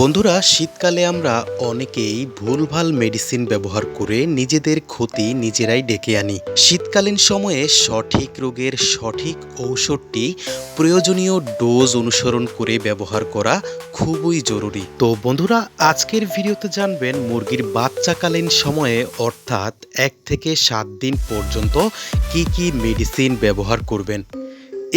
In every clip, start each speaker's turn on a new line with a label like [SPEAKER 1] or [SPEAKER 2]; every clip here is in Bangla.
[SPEAKER 1] বন্ধুরা, শীতকালে আমরা অনেকেই ভুলভাল মেডিসিন ব্যবহার করে নিজেদের ক্ষতি নিজেরাই ডেকে আনি। শীতকালীন সময়ে সঠিক রোগের সঠিক ঔষধটি প্রয়োজনীয় ডোজ অনুসরণ করে ব্যবহার করা খুবই জরুরি। তো বন্ধুরা, আজকের ভিডিওতে জানবেন মুরগির বাচ্চাকালীন সময়ে অর্থাৎ এক থেকে সাত দিন পর্যন্ত কি কি মেডিসিন ব্যবহার করবেন।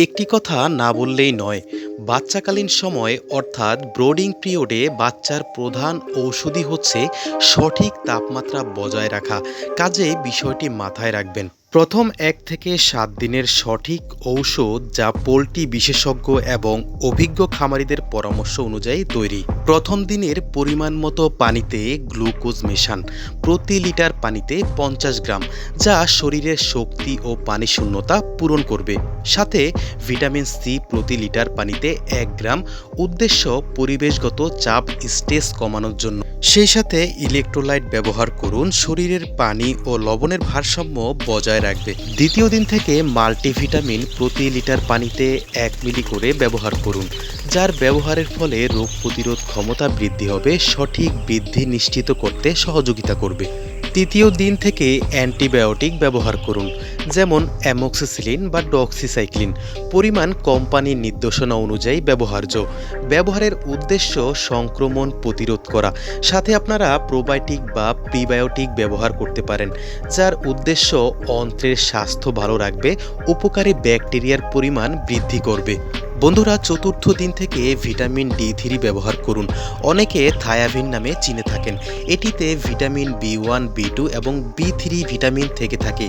[SPEAKER 1] একটি কথা না বললেই নয় বাচ্চাকালীন সময় অর্থাৎ ব্রোডিং পিরিয়ডে বাচ্চার প্রধান ঔষধি হচ্ছে সঠিক তাপমাত্রা বজায় রাখা। কাজে বিষয়টি মাথায় রাখবেন। প্রথম এক থেকে সাত দিনের সঠিক ঔষধ যা পোলট্রি বিশেষজ্ঞ এবং অভিজ্ঞ খামারিদের পরামর্শ অনুযায়ী তৈরি। প্রথম দিনের পরিমাণ মতো পানিতে গ্লুকোজ মেশান। প্রতি লিটার পানিতে পঞ্চাশ গ্রাম, যা শরীরের শক্তি ও পানি শূন্যতা পূরণ করবে। সাথে ভিটামিন সি প্রতি লিটার পানিতে এক গ্রাম, উদ্দেশ্য পরিবেশগত চাপ স্টেজ কমানোর জন্য। সেই সাথে ইলেকট্রোলাইট ব্যবহার করুন। শরীরের পানি ও লবণের ভারসাম্য বজায় রাখবে। দ্বিতীয় দিন থেকে মাল্টিভিটামিন প্রতি লিটার পানিতে এক মিলি করে ব্যবহার করুন, যার ব্যবহারের ফলে রোগ প্রতিরোধ ক্ষমতা বৃদ্ধি হবে, সঠিক বৃদ্ধি নিশ্চিত করতে সহযোগিতা করবে। তৃতীয় দিন থেকে অ্যান্টিবায়োটিক ব্যবহার করুন, যেমন অ্যামোক্সিসিলিন বা ডক্সিসাইক্লিন। পরিমাণ কোম্পানির নির্দেশনা অনুযায়ী ব্যবহার্য। ব্যবহারের উদ্দেশ্য সংক্রমণ প্রতিরোধ করা। সাথে আপনারা প্রোবায়োটিক বা প্রিবায়োটিক ব্যবহার করতে পারেন, যার উদ্দেশ্য অন্ত্রের স্বাস্থ্য ভালো রাখবে, উপকারী ব্যাকটেরিয়ার পরিমাণ বৃদ্ধি করবে। বন্ধুরা, চতুর্থ দিন থেকে ভিটামিন ডি থ্রি ব্যবহার করুন। অনেকে থায়াভিন নামে চিনে থাকেন। এটিতে vitamin B one, B two এবং বি থ্রি ভিটামিন থেকে থাকে।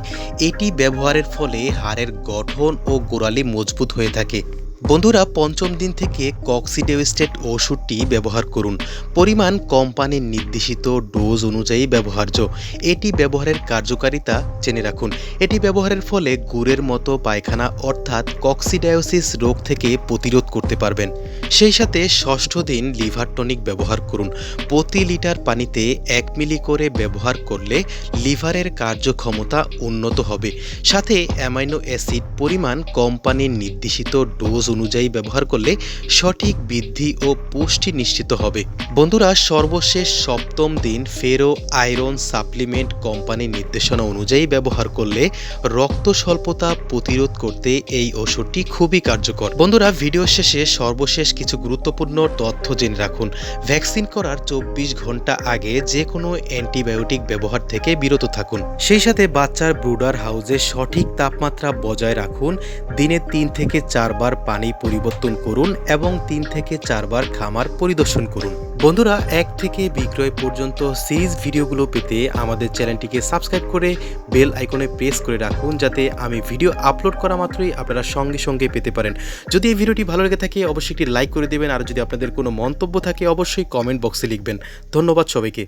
[SPEAKER 1] এটি ব্যবহারের ফলে হাড়ের গঠন ও গোড়ালি মজবুত হয়ে থাকে। বন্ধুরা, পঞ্চম দিন থেকে কক্সিডেওস্টেট ওষুধটি ব্যবহার করুন। পরিমাণ কোম্পানির নির্দেশিত ডোজ অনুযায়ী ব্যবহার্য। এটি ব্যবহারের কার্যকারিতা জেনে রাখুন। এটি ব্যবহারের ফলে গুড়ের মতো পায়খানা অর্থাৎ কক্সিডায়োসিস রোগ থেকে প্রতিরোধ করতে পারবেন। সেই সাথে ষষ্ঠ দিন লিভার টনিক ব্যবহার করুন। প্রতি লিটার পানিতে এক মিলি করে ব্যবহার করলে লিভারের কার্যক্ষমতা উন্নত হবে। সাথে অ্যামাইনো অ্যাসিড পরিমাণ কোম্পানির নির্দেশিত ডোজ অনুযায়ী ব্যবহার করলে সঠিক বৃদ্ধি ও পুষ্টি নিশ্চিত হবে। বন্ধুরা, সর্বশেষ সপ্তম দিন ফেরো আয়রন সাপ্লিমেন্ট কোম্পানির নির্দেশনা অনুযায়ী ব্যবহার করলে রক্ত স্বল্পতা প্রতিরোধ করতে এই ওষুধটি খুবই কার্যকর। বন্ধুরা, ভিডিও শেষে সর্বশেষ কিছু গুরুত্বপূর্ণ তথ্য জেনে রাখুন। ভ্যাকসিন করার চব্বিশ ঘণ্টা আগে যে কোনো অ্যান্টিবায়োটিক ব্যবহার থেকে বিরত থাকুন। সেই সাথে বাচ্চার ব্রুডার হাউসে সঠিক তাপমাত্রা বজায় রাখুন। দিনে তিন থেকে চারবার পানি পরিবর্তন করুন এবং তিন থেকে চারবার খামার পরিদর্শন করুন। বন্ধুরা, এক থেকে বিক্রয় পর্যন্ত সিরিজ ভিডিওগুলো পেতে আমাদের চ্যানেলটিকে সাবস্ক্রাইব করে বেল আইকনে প্রেস করে রাখুন, যাতে আমি ভিডিও আপলোড করা মাত্রই আপনারা সঙ্গে সঙ্গে পেতে পারেন। যদি এই ভিডিওটি ভালো লেগে থাকে, অবশ্যই একটি লাইক করে দেবেন, আর যদি আপনাদের কোনো মন্তব্য থাকে, অবশ্যই কমেন্ট বক্সে লিখবেন। ধন্যবাদ সবাইকে।